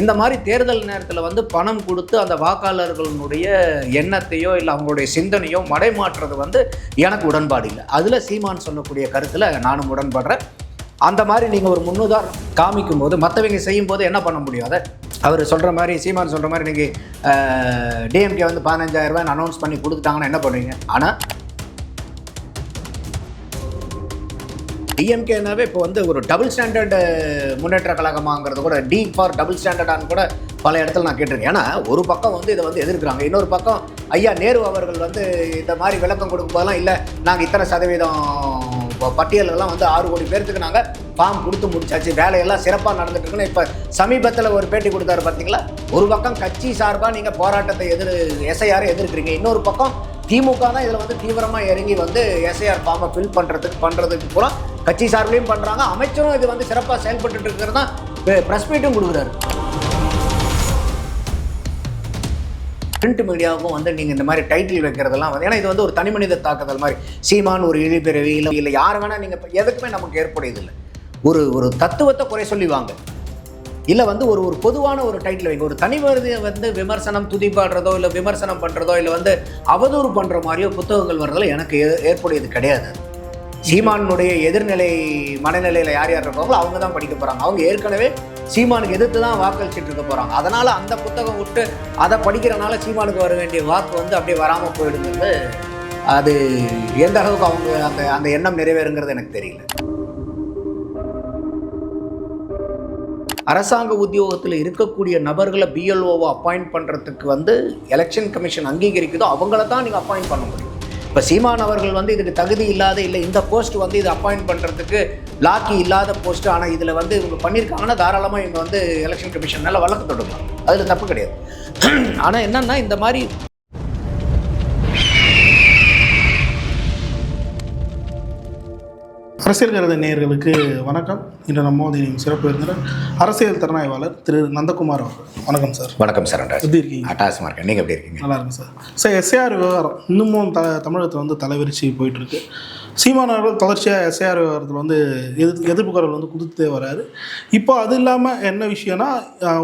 இந்த மாதிரி தேர்தல் நேரத்தில் வந்து பணம் கொடுத்து அந்த வாக்காளர்களுடைய எண்ணத்தையோ இல்லை அவங்களுடைய சிந்தனையோ மடைமாற்றுறது வந்து எனக்கு உடன்பாடு இல்லை. அதில் சீமான் சொல்லக்கூடிய கருத்தில் நானும் உடன்படுறேன். அந்த மாதிரி நீங்கள் ஒரு முன்னுதாரணம் காமிக்கும் போது மற்றவங்க செய்யும் போது என்ன பண்ண முடியும் அதை? அவர் சொல்கிற மாதிரி சீமான் சொல்கிற மாதிரி நீங்கள் டிஎம்கே வந்து பதினஞ்சாயிரம் அனௌன்ஸ் பண்ணி கொடுத்துட்டாங்கன்னா என்ன பண்ணுவீங்க? ஆனால் டிஎம்கேனாவே இப்போ வந்து ஒரு டபுள் ஸ்டாண்டர்டு முன்னேற்ற கழகமாங்கிறது கூட டி ஃபார் டபுள் ஸ்டாண்டர்டான்னு கூட பல இடத்துல நான் கேட்டிருக்கேன். ஏன்னா ஒரு பக்கம் வந்து இதை வந்து எதிர்க்கிறாங்க. இன்னொரு பக்கம் ஐயா நேரு அவர்கள் வந்து இந்த மாதிரி விளக்கம் கொடுக்கும்போதெல்லாம் இல்லை நாங்கள் இத்தனை சதவீதம் ப- பட்டியலெல்லாம் வந்து ஆறு கோடி பேர்த்துக்கு நாங்கள் ஃபார்ம் கொடுத்து முடிச்சாச்சு. வேலையெல்லாம் சிறப்பாக நடந்துட்டு இருக்குன்னு இப்போ சமீபத்தில் ஒரு பேட்டி கொடுத்தாரு பார்த்தீங்களா ஒரு பக்கம் கட்சி சார்பாக நீங்கள் போராட்டத்தை எதிர் எஸ்ஐஆரை எதிர்க்கிறீங்க. இன்னொரு பக்கம் திமுக தான் இதில் வந்து தீவிரமாக இறங்கி வந்து எஸ்ஐஆர் ஃபார்மை ஃபில் பண்ணுறதுக்கு பண்ணுறதுக்கு பூரா கட்சி சார்பிலையும் பண்ணுறாங்க அமைச்சரும் இது வந்து சிறப்பாக செயல்பட்டு இருக்கிறது தான் ப்ரெஸ் மீட்டும் கொடுக்குறாரு. பிரிண்ட் மீடியாவுக்கும் வந்து நீங்கள் இந்த மாதிரி டைட்டில் வைக்கிறதெல்லாம் வந்து ஏன்னா இது வந்து ஒரு தனி மனித தாக்குதல் மாதிரி. சீமான் ஒரு இழிபிறவி இல்லை இல்லை யார் வேணால் நீங்கள் எதுக்குமே நமக்கு ஏற்படையதில்லை. ஒரு ஒரு தத்துவத்தை குறை சொல்லி வாங்க இல்லை வந்து ஒரு ஒரு பொதுவான ஒரு டைட்டில் வைங்க. ஒரு தனி வந்து விமர்சனம் துதிப்பாடுறதோ இல்லை விமர்சனம் பண்ணுறதோ இல்லை வந்து அவதூறு பண்ணுற மாதிரியோ புத்தகங்கள் வர்றதில் எனக்கு ஏ- ஏற்புடையது கிடையாது. சீமானுடைய எதிர்நிலை மனநிலையில் யார் யார் இருக்காங்களோ அவங்க தான் படிக்க போகிறாங்க அவங்க ஏற்கனவே சீமானுக்கு எதிர்த்து தான் வாக்களிச்சுட்டு இருக்க போகிறாங்க அதனால் அந்த புத்தகம் விட்டு அதை படிக்கிறனால சீமானுக்கு வர வேண்டிய வாக்கு வந்து அப்படியே வராமல் போயிடுங்கிறது அது எந்த அளவுக்கு அவங்க அந்த அந்த எண்ணம் நிறைவேறுங்கிறது எனக்கு தெரியல. அரசாங்க உத்தியோகத்தில் இருக்கக்கூடிய நபர்களை பிஎல்ஓவை அப்பாயிண்ட் பண்ணுறதுக்கு வந்து எலெக்ஷன் கமிஷன் அங்கீகரிக்குதோ அவங்கள தான் நீங்கள் அப்பாயிண்ட் பண்ண முடியும். இப்போ சீமான் அவர்கள் வந்து இதுக்கு தகுதி இல்லாத இல்லை இந்த போஸ்ட் வந்து இது அப்பாயிண்ட் பண்ணுறதுக்கு லாக்கி இல்லாத போஸ்ட் ஆனால் இதில் வந்து இவங்க பண்ணியிருக்காங்கன்னா தாராளமாக இவங்க வந்து எலெக்ஷன் கமிஷன் மேலே வழக்கு தொடுக்கலாம் அதில் தப்பு கிடையாது. ஆனால் என்னென்னா இந்த மாதிரி அரசியல் கருத நேயர்களுக்கு வணக்கம். இன்று நம்மோதையின் சிறப்பு விருந்தினர் அரசியல் திறனாய்வாளர் திரு நந்தகுமார் அவர்கள். வணக்கம் சார். வணக்கம் சார் எப்படி இருக்கீங்க? அட்டாசமாக இருக்கேன் நீங்கள் எப்படி இருக்கீங்க? நல்லா இருக்கு சார். சார் எஸ்ஏஆர் விவகாரம் இன்னமும் த தமிழகத்தில் வந்து தலைவிரிச்சு போயிட்டு சீமானவர்கள் சீமான் அவர்கள் தொடர்ச்சியாக எஸ்ஏஆர் விவகாரத்தில் வந்து எதிர் எதிர்ப்பு குரல் வந்து கொடுத்துட்டே வராரு. இப்போ அது இல்லாமல் என்ன விஷயம்னா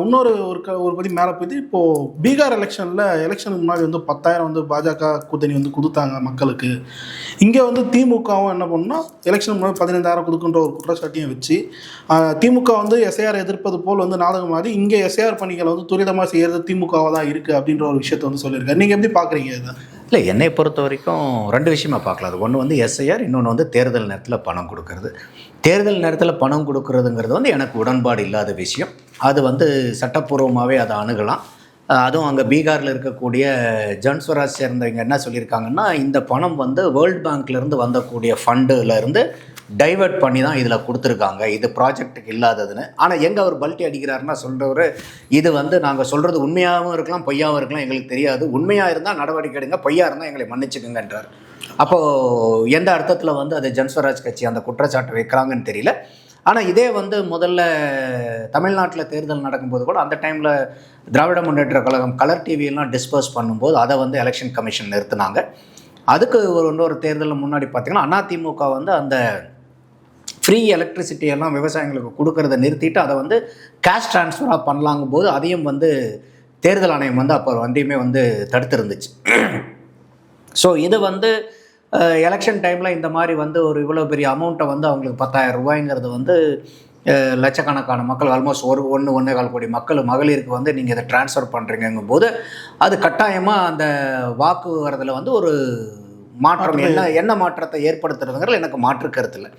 இன்னொரு ஒரு க ஒரு பதி மேலே போய் இப்போது பீகார் எலெக்ஷனில் எலெக்ஷனுக்கு முன்னாடி வந்து பத்தாயிரம் வந்து பாஜக கூட்டணி வந்து கொடுத்தாங்க மக்களுக்கு. இங்கே வந்து திமுகவும் என்ன பண்ணால் எலெக்ஷன் முன்னாடி பதினைந்தாயிரம் கொடுக்குன்ற ஒரு குற்றச்சாட்டையும் வச்சு திமுக வந்து எஸ்ஐஆர் எதிர்ப்பது போல் வந்து நாடகம் மாதிரி இங்கே எஸ்ஐஆர் பணிகளை வந்து துரிதமாக செய்கிறது திமுகவாக தான் இருக்குது அப்படின்ற ஒரு விஷயத்தை வந்து சொல்லியிருக்காரு. நீங்கள் எப்படி பார்க்குறீங்க இதை? இல்லை என்னை பொறுத்த வரைக்கும் ரெண்டு விஷயமா பார்க்கலாம். அது ஒன்று வந்து எஸ்ஐஆர் இன்னொன்று வந்து தேர்தல் நேரத்தில் பணம் கொடுக்கறது. தேர்தல் நேரத்தில் பணம் கொடுக்கறதுங்கிறது வந்து எனக்கு உடன்பாடு இல்லாத விஷயம். அது வந்து சட்டப்பூர்வமாகவே அதை அணுகலாம். அதுவும் அங்கே பீகாரில் இருக்கக்கூடிய ஜன்ஸ்வராஜ் சேர்ந்தவங்க என்ன சொல்லியிருக்காங்கன்னா இந்த பணம் வந்து வேர்ல்ட் பேங்க்லேருந்து வந்தக்கூடிய ஃபண்டுலேருந்து டைவெர்ட் டைவர்ட் பண்ணி தான் இதில் கொடுத்துருக்காங்க. இது ப்ராஜெக்ட்டுக்கு இல்லாததுன்னு. ஆனால் எங்கே அவர் பல்ட்டி அடிக்கிறாருன்னா சொல்கிறவர் இது வந்து நாங்கள் சொல்கிறது உண்மையாகவும் இருக்கலாம் பொய்யாகவும் இருக்கலாம் எங்களுக்கு தெரியாது. உண்மையாக இருந்தால் நடவடிக்கை எடுங்க பொய்யா இருந்தால் எங்களை மன்னிச்சுக்குங்கன்றார். அப்போது எந்த அர்த்தத்தில் வந்து அது ஜன்ஸ்வராஜ் கட்சி அந்த குற்றச்சாட்டு வைக்கிறாங்கன்னு தெரியல. ஆனால் இதே வந்து முதல்ல தமிழ்நாட்டில் தேர்தல் நடக்கும்போது கூட அந்த டைமில் திராவிட முன்னேற்ற கழகம் கலர் டிவியெல்லாம் டிஸ்பர்ஸ் பண்ணும்போது அதை வந்து எலெக்ஷன் கமிஷன் நிறுத்தினாங்க. அதுக்கு ஒரு இன்னொரு தேர்தல் முன்னாடி பார்த்திங்கன்னா அதிமுக வந்து அந்த ஃப்ரீ எலக்ட்ரிசிட்டி எல்லாம் விவசாயிகளுக்கு கொடுக்கறத நிறுத்திட்டு அதை வந்து கேஷ் ட்ரான்ஸ்ஃபராக பண்ணலாங்கும் போது அதையும் வந்து தேர்தல் ஆணையம் வந்து அப்போ வந்தையுமே வந்து தடுத்திருந்துச்சு. ஸோ இது வந்து எலெக்ஷன் டைமில் இந்த மாதிரி வந்து ஒரு இவ்வளோ பெரிய அமௌண்ட்டை வந்து அவங்களுக்கு பத்தாயிரம் ரூபாய்ங்கிறது வந்து லட்சக்கணக்கான மக்கள் ஆல்மோஸ்ட் ஒரு ஒன்று ஒன்றே கால் கோடி மக்கள் மகளிருக்கு வந்து நீங்கள் இதை ட்ரான்ஸ்ஃபர் பண்ணுறீங்கும் போது அது கட்டாயமாக அந்த வாக்கு வரதில் வந்து ஒரு மாற்றம் என்ன என்ன மாற்றத்தை ஏற்படுத்துறதுங்கிறது எனக்கு மாற்று கருத்து இல்லை.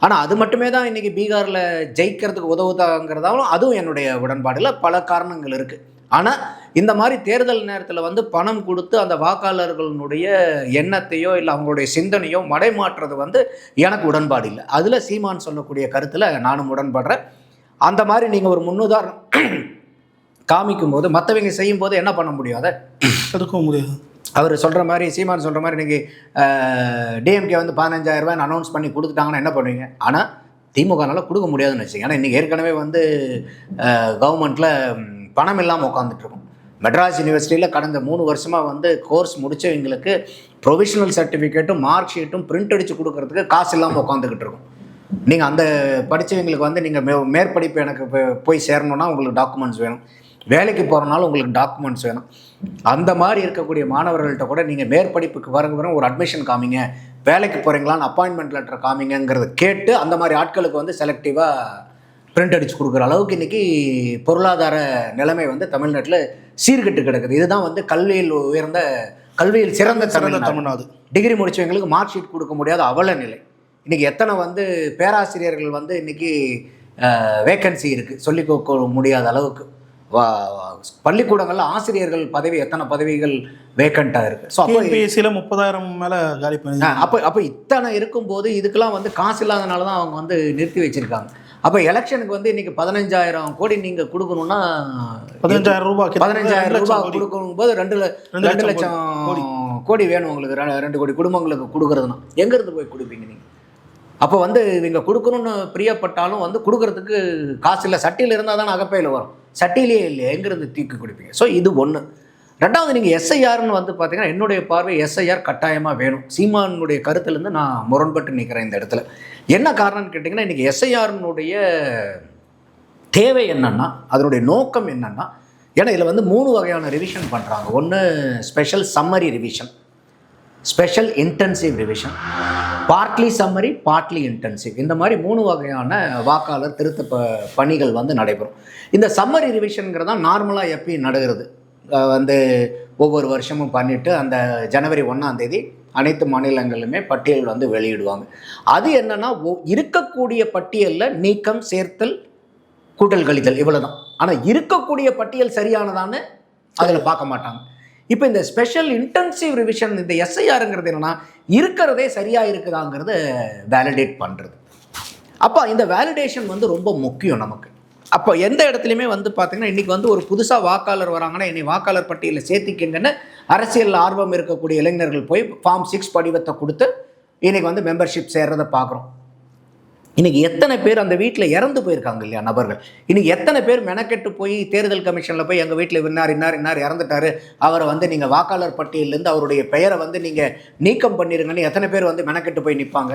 ஆனால் அது மட்டுமே தான் இன்றைக்கி பீகாரில் ஜெயிக்கிறதுக்கு உதவுதாங்கிறதாலும் அதுவும் என்னுடைய உடன்பாடில் பல காரணங்கள் இருக்குது ஆனால் இந்த மாதிரி தேர்தல் நேரத்தில் வந்து பணம் கொடுத்து அந்த வாக்காளர்களுடைய எண்ணத்தையோ இல்லை அவங்களுடைய சிந்தனையோ மடைமாற்றுறது வந்து எனக்கு உடன்பாடு இல்லை. அதில் சீமான் சொல்லக்கூடிய கருத்தில் நானும் உடன்படுறேன். அந்த மாதிரி நீங்கள் ஒரு முன்னுதாரணம் காமிக்கும் போது மற்றவங்க செய்யும் போது என்ன பண்ண முடியும் அதை? தடுக்கவும் முடியாது. அவர் சொல்கிற மாதிரி சீமான் சொல்கிற மாதிரி இன்றைக்கி டிஎம்கே வந்து பதினஞ்சாயிரம் ரூபாய் அனௌன்ஸ் பண்ணி கொடுத்துட்டாங்கன்னா என்ன பண்ணுவீங்க? ஆனால் திமுகனால கொடுக்க முடியாதுன்னு வச்சுங்க ஏன்னா இன்றைக்கி ஏற்கனவே வந்து கவர்மெண்ட்டில் பணம் இல்லாமல் உட்காந்துட்ருக்கோம் மெட்ராஸ் யூனிவர்சிட்டியில் கடந்த மூணு வருஷமாக வந்து கோர்ஸ் முடித்தவங்களுக்கு ப்ரொவிஷனல் சர்டிஃபிகேட்டும் மார்க் ஷீட்டும் பிரிண்ட் அடித்து கொடுக்கறதுக்கு காசு இல்லாமல் உட்காந்துக்கிட்டு இருக்கோம் நீங்கள் அந்த படித்தவங்களுக்கு வந்து நீங்கள் மே மேற்படிப்பு எனக்கு போய் சேரணுன்னா உங்களுக்கு டாக்குமெண்ட்ஸ் வேணும். வேலைக்கு போகிறனால உங்களுக்கு டாக்குமெண்ட்ஸ் வேணும். அந்த மாதிரி இருக்கக்கூடிய மாணவர்கள்ட்ட கூட நீங்கள் மேற்படிப்புக்கு வரங்க வரும் ஒரு அட்மிஷன் காமிங்க. வேலைக்கு போகிறீங்களான்னு அப்பாயின்மெண்ட் லெட்டர் காமிங்கிறத கேட்டு அந்த மாதிரி ஆட்களுக்கு வந்து செலக்டிவாக பிரிண்ட் அடிச்சு கொடுக்குற அளவுக்கு இன்னைக்கு பொருளாதார நிலைமை வந்து தமிழ்நாட்டில் சீர்கெட்டு கிடக்குது. இதுதான் வந்து கல்வியில் உயர்ந்த கல்வியில் சிறந்த சிறந்த தமிழ்நாடு. டிகிரி முடிச்சவங்களுக்கு மார்க் ஷீட் கொடுக்க முடியாத அவல நிலை இன்னைக்கு எத்தனை வந்து பேராசிரியர்கள் வந்து இன்னைக்கு வேக்கன்சி இருக்குது சொல்லிக் கொடுக்க முடியாத அளவுக்கு. பள்ளிக்கூடங்கள்ல ஆசிரியர்கள் பதவி எத்தனை பதவிகள் வேக்கண்ட்டாக இருக்குது ஸோ அப்போ டிஎன்பிஎஸ்சியில் முப்பதாயிரம் மேலே காலி பண்ணி அப்போ அப்போ இத்தனை இருக்கும்போது இதுக்கெல்லாம் வந்து காசு இல்லாதனால தான் அவங்க வந்து நிறுத்தி வச்சிருக்காங்க. அப்போ எலெக்ஷனுக்கு வந்து இன்னைக்கு பதினஞ்சாயிரம் கோடி நீங்கள் கொடுக்கணும்னா பதினஞ்சாயிரம் ரூபாய் பதினஞ்சாயிரம் ரூபாய் கோடி. கொடுக்கும் போது ரெண்டு ரெண்டு லட்சம் கோடி. வேணும் உங்களுக்கு ரெண்டு கோடி குடும்பங்களுக்கு கொடுக்கறதுனா. எங்கேருந்து போய் கொடுப்பீங்க நீங்கள் அப்போ வந்து இவங்க கொடுக்கணும்னு பிரியப்பட்டாலும் வந்து கொடுக்கறதுக்கு காசு இல்லை. சட்டியில் இருந்தால் தானே அகப்பையில் வரும். சட்டியிலே இல்லையா எங்கேருந்து தீக்கு கொடுப்பீங்க? ஸோ இது ஒன்று ரெண்டாவது நீங்கள் எஸ்ஐஆர்னு வந்து பார்த்தீங்கன்னா என்னுடைய பார்வை எஸ்ஐஆர் கட்டாயமாக வேணும். சீமானுடைய கருத்துலேருந்து நான் முரண்பட்டு நிற்கிறேன் இந்த இடத்துல. என்ன காரணம்னு கேட்டிங்கன்னா இன்றைக்கி எஸ்ஐஆர்னுடைய தேவை என்னென்னா அதனுடைய நோக்கம் என்னன்னா ஏன்னா இதில் வந்து மூணு வகையான ரிவிஷன் பண்ணுறாங்க ஒன்று special summary revision special intensive revision partly summary partly intensive இந்த மாதிரி மூணு வகையான வாக்காளர் திருத்த ப பணிகள் வந்து நடைபெறும். இந்த சம்மரி ரிவிஷனுங்கிறது தான் நார்மலாக எப்பயும் நடக்கிறது வந்து ஒவ்வொரு வருஷமும் பண்ணிட்டு அந்த ஜனவரி ஒன்றாம் தேதி அனைத்து மாநிலங்களுமே பட்டியல் வந்து வெளியிடுவாங்க. அது என்னன்னா இருக்கக்கூடிய பட்டியலில் நீக்கம் சேர்த்தல் கூட்டல் கழித்தல் இவ்வளோதான் ஆனால் இருக்கக்கூடிய பட்டியல் சரியானதான்னு அதில் பார்க்க மாட்டாங்க. இப்போ இந்த ஸ்பெஷல் இன்டென்சிவ் ரிவிஷன் இந்த எஸ்ஐஆருங்கிறது என்னன்னா இருக்கிறதே சரியா இருக்குதாங்கிறத வேலிடேட் பண்ணுறது அப்போ இந்த வேலிடேஷன் வந்து ரொம்ப முக்கியம் நமக்கு. அப்போ எந்த இடத்துலையுமே வந்து பார்த்தீங்கன்னா இன்றைக்கி வந்து ஒரு புதுசாக வாக்காளர் வராங்கன்னா என்னை வாக்காளர் பட்டியலில் சேர்த்திக்கங்கன்னு அரசியல் ஆர்வம் இருக்கக்கூடிய இளைஞர்கள் போய் ஃபார்ம் சிக்ஸ் படிவத்தை கொடுத்து இன்னைக்கு வந்து மெம்பர்ஷிப் சேர்றதை பார்க்குறோம் இன்னைக்கு எத்தனை பேர் அந்த வீட்டில் இறந்து போயிருக்காங்க இல்லையா நபர்கள்? இன்னைக்கு எத்தனை பேர் மெனக்கெட்டு போய் தேர்தல் கமிஷனில் போய் எங்கள் வீட்டில் இன்னார் இன்னார் இன்னார் இறந்துட்டாரு அவரை வந்து நீங்கள் வாக்காளர் பட்டியலேருந்து அவருடைய பெயரை வந்து நீங்கள் நீக்கம் பண்ணிருங்கன்னு எத்தனை பேர் வந்து மெனக்கெட்டு போய் நிற்பாங்க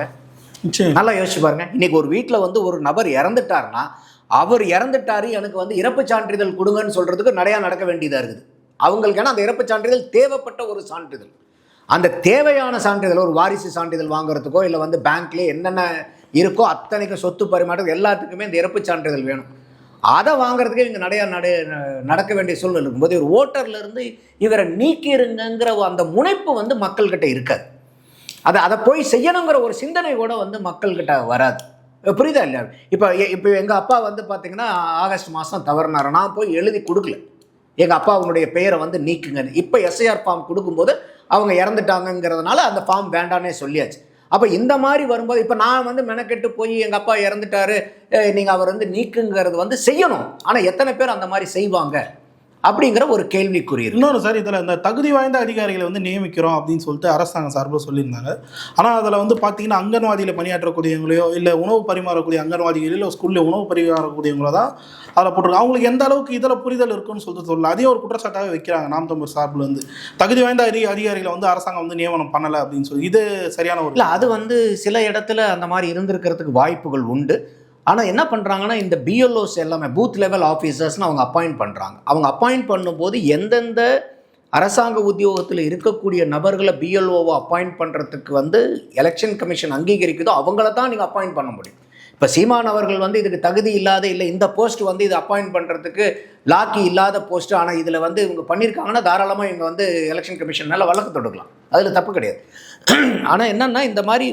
நல்லா யோசிச்சு பாருங்க. இன்னைக்கு ஒரு வீட்டில் வந்து ஒரு நபர் இறந்துட்டாருன்னா அவர் இறந்துட்டாரு எனக்கு வந்து இறப்பு சான்றிதழ் கொடுங்கன்னு சொல்கிறதுக்கு நிறையா நடக்க வேண்டியதாக இருக்குது. அவங்களுக்கு ஏன்னா அந்த இறப்பு சான்றிதழ் தேவைப்பட்ட ஒரு சான்றிதழ். அந்த தேவையான சான்றிதழ் ஒரு வாரிசு சான்றிதழ் வாங்குறதுக்கோ இல்லை வந்து பேங்க்லேயே என்னென்ன இருக்கோ அத்தனைக்கும் சொத்து பரிமாற்றம் எல்லாத்துக்குமே இந்த இறப்பு சான்றிதழ் வேணும். அதை வாங்குறதுக்கே இவங்க நிறையா நட நடக்க வேண்டிய சூழ்நிலை இருக்கும்போது ஒரு ஓட்டர்லேருந்து இவரை நீக்கிருங்கிற அந்த முனைப்பு வந்து மக்கள்கிட்ட இருக்காது. அதை அதை போய் செய்யணுங்கிற ஒரு சிந்தனை கூட வந்து மக்கள்கிட்ட வராது. புரியுதா இல்லையா? இப்போ இப்போ எங்கள் அப்பா வந்து பார்த்தீங்கன்னா ஆகஸ்ட் மாதம் தவறினார். நான் போய் எழுதி கொடுக்கல. எங்கள் அப்பா அவங்களுடைய பெயரை வந்து நீக்குங்கன்னு. இப்போ எஸ்ஐஆர் ஃபார்ம் கொடுக்கும்போது அவங்க இறந்துட்டாங்கங்கிறதுனால அந்த ஃபார்ம் வேண்டானே சொல்லியாச்சு. அப்போ இந்த மாதிரி வரும்போது இப்போ நான் வந்து மெனக்கெட்டு போய் எங்கள் அப்பா இறந்துட்டாரு நீங்கள் அவர் வந்து நீக்குங்கிறது வந்து செய்யணும். ஆனால் எத்தனை பேர் அந்த மாதிரி செய்வாங்க? அப்படிங்கிற ஒரு கேள்விக்குறி இன்னொன்று சார் இதில் இந்த தகுதி வாய்ந்த அதிகாரிகளை வந்து நியமிக்கிறோம் அப்படின்னு சொல்லிட்டு அரசாங்கம் சார்பில் சொல்லியிருந்தாங்க. ஆனால் அதில் வந்து பார்த்தீங்கன்னா அங்கன்வாடியில் பணியாற்றக்கூடியவங்களையோ இல்லை உணவு பரிமாறக்கூடிய அங்கன்வாடிகளோ இல்லை ஸ்கூலில் உணவு பரிமாறக்கூடியவங்களோ தான் அதில் போட்டிருக்காங்க. அவங்களுக்கு எந்த அளவுக்கு இதில் புரிதல் இருக்குன்னு சொல்லிட்டு சொல்லல. அதையும் ஒரு குற்றச்சாட்டாகவே வைக்கிறாங்க நாம் தமிழ் சார்பில் வந்து. தகுதி வாய்ந்த அதி அதிகாரிகளை வந்து அரசாங்கம் வந்து நியமனம் பண்ணலை அப்படின்னு சொல்லி. இது சரியான ஒரு இல்லை அது வந்து சில இடத்துல அந்த மாதிரி இருந்திருக்கிறதுக்கு வாய்ப்புகள் உண்டு. ஆனால் என்ன பண்ணுறாங்கன்னா இந்த பிஎல்ஓஸ் எல்லாமே பூத் லெவல் ஆஃபீஸர்ஸ்னு அவங்க அப்பாயிண்ட் பண்ணுறாங்க அவங்க அப்பாயிண்ட் பண்ணும்போது எந்தெந்த அரசாங்க உத்தியோகத்தில் இருக்கக்கூடிய நபர்களை பிஎல்ஓவை அப்பாயிண்ட் பண்ணுறதுக்கு வந்து எலெக்ஷன் கமிஷன் அங்கீகரிக்குதோ அவங்கள தான் நீங்கள் அப்பாயிண்ட் பண்ண முடியும். இப்போ சீமான் அவர்கள் வந்து இதுக்கு தகுதி இல்லாத இல்லை இந்த போஸ்ட் வந்து இது அப்பாயிண்ட் பண்ணுறதுக்கு லாக்கி இல்லாத போஸ்ட் ஆனால் இதில் வந்து இவங்க பண்ணியிருக்காங்கன்னா தாராளமாக இவங்க வந்து எலெக்ஷன் கமிஷன் மேலே வழக்கு தொடுக்கலாம். அதில் தப்பு கிடையாது. ஆனால் என்னென்னா இந்த மாதிரி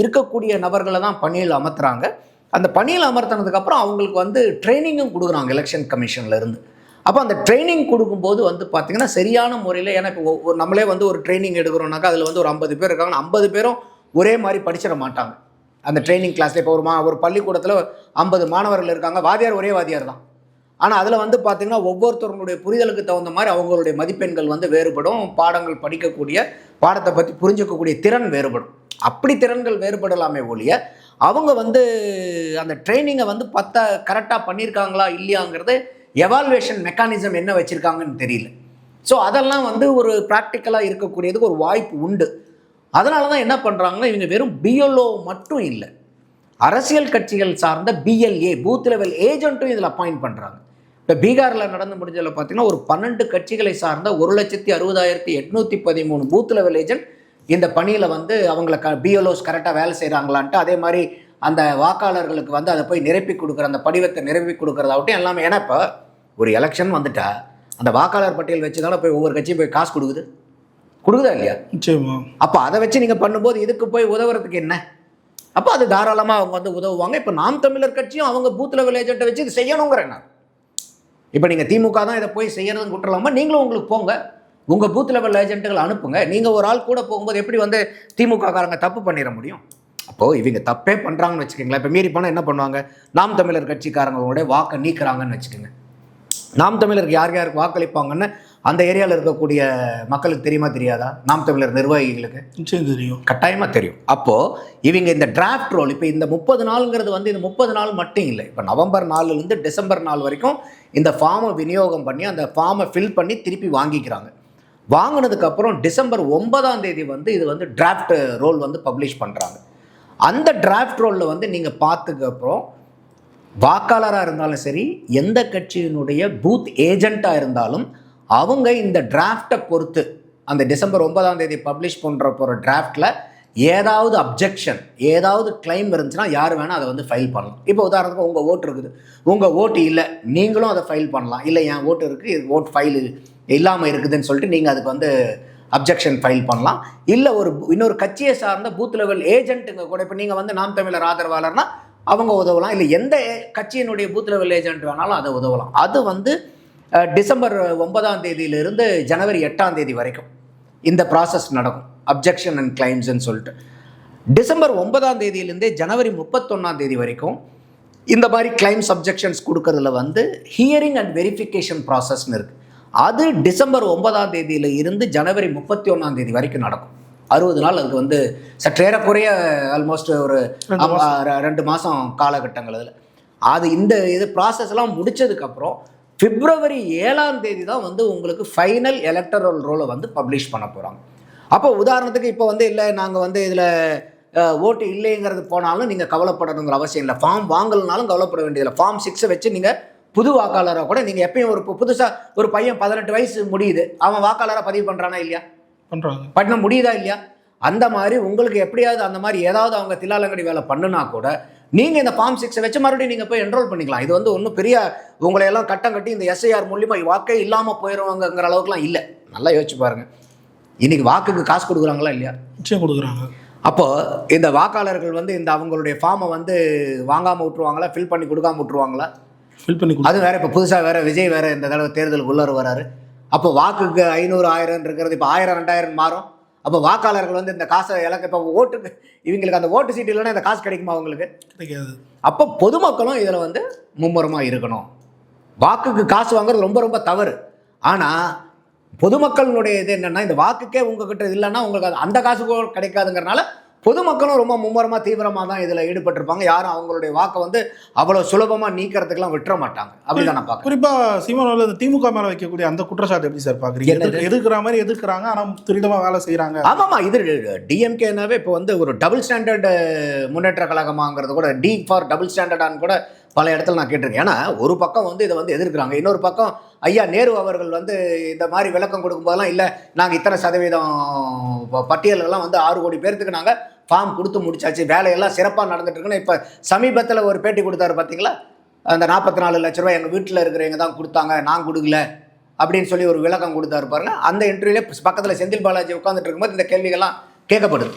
இருக்கக்கூடிய நபர்களை தான் பணியில் அமர்த்துறாங்க. அந்த பணியில் அமர்த்தினதுக்கப்புறம் அவங்களுக்கு வந்து ட்ரைனிங்கும் கொடுக்குறாங்க எலெக்ஷன் கமிஷன்லேருந்து அப்போ அந்த ட்ரைனிங் கொடுக்கும்போது வந்து பார்த்திங்கன்னா சரியான முறையில் ஏன்னா இப்போ ஒரு நம்மளே வந்து ஒரு ட்ரைனிங் எடுக்கிறோம்னாக்கா அதில் வந்து ஒரு ஐம்பது பேர் இருக்காங்கன்னா ஐம்பது பேரும் ஒரே மாதிரி படிச்சிட மாட்டாங்க. அந்த ட்ரைனிங் கிளாஸில் இப்போ ஒரு மா ஒரு பள்ளிக்கூடத்தில் ஐம்பது மாணவர்கள் இருக்காங்க. வாத்தியார் ஒரே வாத்தியார் தான். ஆனால் அதில் வந்து பார்த்திங்கன்னா ஒவ்வொருத்தவங்களுடைய புரிதலுக்கு தகுந்த மாதிரி அவங்களுடைய மதிப்பெண்கள் வந்து வேறுபடும். பாடங்கள் படிக்கக்கூடிய பாடத்தை பற்றி புரிஞ்சுக்கக்கூடிய திறன் வேறுபடும். அப்படி திறன்கள் வேறுபடலாமே ஒழிய அவங்க வந்து அந்த ட்ரைனிங்கை வந்து பத்த கரெக்டாக பண்ணியிருக்காங்களா இல்லையாங்கிறது எவால்வேஷன் மெக்கானிசம் என்ன வச்சுருக்காங்கன்னு தெரியல. ஸோ அதெல்லாம் வந்து ஒரு ப்ராக்டிக்கலாக இருக்கக்கூடியதுக்கு ஒரு வாய்ப்பு உண்டு. அதனால தான் என்ன பண்ணுறாங்கன்னா இவங்க வெறும் பிஎல்ஓ மட்டும் இல்லை. அரசியல் கட்சிகள் சார்ந்த பிஎல்ஏ பூத் லெவல் ஏஜென்ட்டும் இதில் அப்பாயிண்ட் பண்ணுறாங்க இப்போ பீகாரில் நடந்து முடிஞ்சதில் பார்த்தீங்கன்னா ஒரு பன்னெண்டு கட்சிகளை சார்ந்த ஒரு லட்சத்தி அறுபதாயிரத்தி எட்நூற்றி பதிமூணு பூத் லெவல் ஏஜென்ட் இந்த பணியில் வந்து அவங்கள க பிஎல்ஓஸ் கரெக்டாக வேலை செய்கிறாங்களான்ட்டு அதே மாதிரி அந்த வாக்காளர்களுக்கு வந்து அதை போய் நிரப்பி கொடுக்குற அந்த படிவத்தை நிரப்பி கொடுக்குறதாகட்டும் எல்லாமே. ஏன்னா இப்போ ஒரு எலெக்ஷன் வந்துட்டா அந்த வாக்காளர் பட்டியல் வச்சு தானே போய் ஒவ்வொரு கட்சியும் போய் காசு கொடுக்குது? கொடுக்குதா இல்லையா? நிச்சயமா. அப்போ அதை வச்சு நீங்கள் பண்ணும்போது இதுக்கு போய் உதவுறதுக்கு என்ன? அப்போ அது தாராளமாக அவங்க வந்து உதவுவாங்க. இப்போ நாம் தமிழர் கட்சியும் அவங்க பூத் லெவல் ஏஜென்ட்டை வச்சு இது செய்யணுங்கிறேன் நான். இப்போ நீங்கள் திமுக தான் இதை போய் செய்யறதுன்னு விட்டுலாமா நீங்களும் உங்களுக்கு போங்க. உங்கள் பூத் லெவல் ஏஜென்ட்டுகளை அனுப்புங்க. நீங்கள் ஒரு ஆள் கூட போகும்போது எப்படி வந்து திமுக காரங்க தப்பு பண்ணிட முடியும்? அப்போது இவங்க தப்பே பண்ணுறாங்கன்னு வச்சுக்கோங்களேன். இப்போ மீறி போனால் என்ன பண்ணுவாங்க? நாம் தமிழர் கட்சிக்காரங்களோட வாக்கை நீக்குறாங்கன்னு வச்சுக்கோங்க. நாம் தமிழருக்கு யார் யாருக்கு வாக்களிப்பாங்கன்னு அந்த ஏரியாவில் இருக்கக்கூடிய மக்களுக்கு தெரியுமா தெரியாதா? நாம் தமிழர் நிர்வாகிகளுக்கு? நிச்சயம் தெரியும். கட்டாயமாக தெரியும். அப்போது இவங்க இந்த டிராஃப்ட் ரோல் இப்போ இந்த முப்பது நாளுங்கிறது வந்து இந்த முப்பது நாள் மட்டும் இல்லை. இப்போ நவம்பர் நாலுலேருந்து டிசம்பர் நாள் வரைக்கும் இந்த ஃபார்மை விநியோகம் பண்ணி அந்த ஃபார்மை ஃபில் பண்ணி திருப்பி வாங்கிக்கிறாங்க. வாங்கினதுக்கப்புறம் டிசம்பர் ஒன்பதாம் தேதி வந்து இது வந்து டிராஃப்ட் ரோல் வந்து பப்ளிஷ் பண்ணுறாங்க அந்த டிராஃப்ட் ரோலில் வந்து நீங்கள் பார்த்ததுக்கப்புறம் வாக்காளராக இருந்தாலும் சரி எந்த கட்சியினுடைய பூத் ஏஜெண்ட்டாக இருந்தாலும் அவங்க இந்த டிராஃப்டை பொறுத்து அந்த டிசம்பர் ஒன்பதாம் தேதி பப்ளிஷ் பண்ணுற போகிற டிராஃப்டில் ஏதாவது அப்ஜெக்ஷன் ஏதாவது கிளைம் இருந்துச்சுன்னா யார் வேணால் அதை வந்து ஃபைல் பண்ணலாம். இப்போ உதாரணத்துக்கு உங்கள் ஓட்டு இருக்குது. உங்கள் ஓட்டு இல்லை நீங்களும் அதை ஃபைல் பண்ணலாம். இல்லை என் ஓட்டு இருக்குது இது ஓட் ஃபைல் இல்லாமல் இருக்குதுன்னு சொல்லிட்டு நீங்கள் அதுக்கு வந்து அப்ஜெக்ஷன் ஃபைல் பண்ணலாம். இல்லை ஒரு இன்னொரு கட்சியை சார்ந்த பூத் லெவல் ஏஜென்ட்டுங்க கூட இப்போ நீங்கள் வந்து நாம் தமிழர் ஆதரவாளர்னா அவங்க உதவலாம். இல்லை எந்த கட்சியினுடைய பூத் லெவல் ஏஜென்ட் வேணாலும் அதை உதவலாம். அது வந்து டிசம்பர் ஒன்பதாம் தேதியிலிருந்து ஜனவரி எட்டாம் தேதி வரைக்கும் இந்த ப்ராசஸ் நடக்கும். அப்ஜெக்ஷன் அண்ட் கிளைம்ஸ்ன்னு சொல்லிட்டு. டிசம்பர் ஒன்பதாம் தேதியிலேருந்தே ஜனவரி முப்பத்தொன்னாம் தேதி வரைக்கும் இந்த மாதிரி கிளைம்ஸ் அப்ஜெக்ஷன்ஸ் கொடுக்கறதுல வந்து ஹியரிங் அண்ட் வெரிஃபிகேஷன் ப்ராசஸ்னு இருக்குது அது டிசம்பர் ஒன்பதாம் தேதியில இருந்து ஜனவரி முப்பத்தி ஒன்றாம் தேதி வரைக்கும் நடக்கும். அறுபது நாள் அதுக்கு வந்து சற்றேறக்குறைய ஆல்மோஸ்ட் ஒரு ரெண்டு மாதம் காலகட்டங்கள் அதில். அது இந்த இது ப்ராசஸ் எல்லாம் முடிச்சதுக்கப்புறம் பிப்ரவரி ஏழாம் தேதி தான் வந்து உங்களுக்கு ஃபைனல் எலக்டரல் ரோலை வந்து பப்ளிஷ் பண்ண போகிறாங்க அப்போ உதாரணத்துக்கு இப்போ வந்து இல்லை நாங்கள் வந்து இதில் ஓட்டு இல்லைங்கிறது போனாலும் நீங்கள் கவலைப்படணுங்கிற அவசியம் இல்லை. ஃபார்ம் வாங்கலனாலும் கவலைப்பட வேண்டியதில்லை. ஃபார்ம் சிக்ஸை வச்சு நீங்கள் புது வாக்காளராக கூட நீங்கள் எப்பயும் ஒரு புதுசாக ஒரு பையன் பதினெட்டு வயசு முடியுது அவன் வாக்காளராக பதிவு பண்ணுறானா இல்லையா? பண்றாங்க. பண்ண முடியுதா இல்லையா? அந்த மாதிரி உங்களுக்கு எப்படியாவது அந்த மாதிரி ஏதாவது அவங்க தில்லாலங்கடி வேலை பண்ணுனா கூட நீங்கள் இந்த ஃபார்ம் சிக்ஸை வச்சு மறுபடியும் நீங்கள் போய் என்ரோல் பண்ணிக்கலாம். இது வந்து ஒன்றும் பெரிய உங்களை எல்லாம் கட்டம் கட்டி இந்த எஸ்ஐஆர் மூலியமா வாக்கே இல்லாமல் போயிடுவாங்கங்கிற அளவுக்குலாம் இல்லை. நல்லா யோசிச்சு பாருங்க. இன்னைக்கு வாக்குக்கு காசு கொடுக்குறாங்களா இல்லையா? நிச்சயம் கொடுக்குறாங்க. அப்போ இந்த வாக்காளர்கள் வந்து இந்த அவங்களுடைய ஃபார்மை வந்து வாங்காமல் விட்டுருவாங்களா? ஃபில் பண்ணி கொடுக்காம விட்டுருவாங்களா? ஃபில் பண்ணி அது வேற இப்போ புதுசாக வேற விஜய் வேற இந்த தடவை தேர்தலுக்கு உள்ளார வராரு. அப்போ வாக்குக்கு ஐநூறு ஆயிரம் இருக்கிறது இப்போ ஆயிரம் ரெண்டாயிரம் மாறும். அப்போ வாக்காளர்கள் வந்து இந்த காசை இலக்க இப்போ ஓட்டுக்கு இவங்களுக்கு அந்த ஓட்டு சீட்டு இல்லைன்னா இந்த காசு கிடைக்குமா அவங்களுக்கு? கிடைக்காது. அப்போ பொதுமக்களும் இதில் வந்து மும்முரமாக இருக்கணும். வாக்குக்கு காசு வாங்குறது ரொம்ப ரொம்ப தவறு. ஆனால் பொதுமக்களுடைய இது என்னன்னா இந்த வாக்குக்கே உங்ககிட்ட இல்லைன்னா உங்களுக்கு அந்த காசு கூட கிடைக்காதுங்கிறனால பொதுமக்களும் ரொம்ப மும்முரமாக தீவிரமாக தான் இதில் ஈடுபட்டிருப்பாங்க. யாரும் அவங்களுடைய வாக்கை வந்து அவ்வளோ சுலபமாக நீக்கிறதுக்கெல்லாம் விட்டுற மாட்டாங்க. அப்படிதான் நான் பார்க்குறேன். குறிப்பா சீமானோவில் இந்த திமுக மேல வைக்கக்கூடிய அந்த குற்றச்சாட்டு எப்படி சார்? எதிர்க்க- எதிர்க்கிற மாதிரி எதிர்க்கிறாங்க ஆனா துரிதமா வேலை செய்யறாங்க ஆமாம்மா இது டிஎம்கேனாவே இப்போ வந்து ஒரு டபுள் ஸ்டாண்டர்டு முன்னேற்ற கழகமாங்கிறது கூட டி ஃபார் டபுள் ஸ்டாண்டர்டான்னு கூட பல இடத்துல நான் கேட்டிருக்கேன். ஏன்னா ஒரு பக்கம் வந்து இதை வந்து எதிர்க்கிறாங்க. இன்னொரு பக்கம் ஐயா நேரு அவர்கள் வந்து இந்த மாதிரி விளக்கம் கொடுக்கும்போதெல்லாம் இல்லை நாங்கள் இத்தனை சதவீதம் ப- பட்டியலெல்லாம் வந்து ஆறு கோடி பேர்த்துக்கு நாங்கள் ஃபார்ம் கொடுத்து முடிச்சாச்சு. வேலையெல்லாம் சிறப்பாக நடந்துட்டுருக்குன்னு இப்போ சமீபத்தில் ஒரு பேட்டி கொடுத்தாரு பார்த்தீங்களா அந்த நாற்பத்தி நாலு லட்ச ரூபா எங்கள் வீட்டில் இருக்கிறவங்க தான் கொடுத்தாங்க. நான் கொடுக்கல. அப்படின்னு சொல்லி ஒரு விளக்கம் கொடுத்தாரு பாருங்க. அந்த இன்டர்வியூலே பக்கத்தில் செந்தில் பாலாஜி உட்காந்துட்டு இருக்கும்போது இந்த கேள்விகள்லாம் கேட்கப்படுது.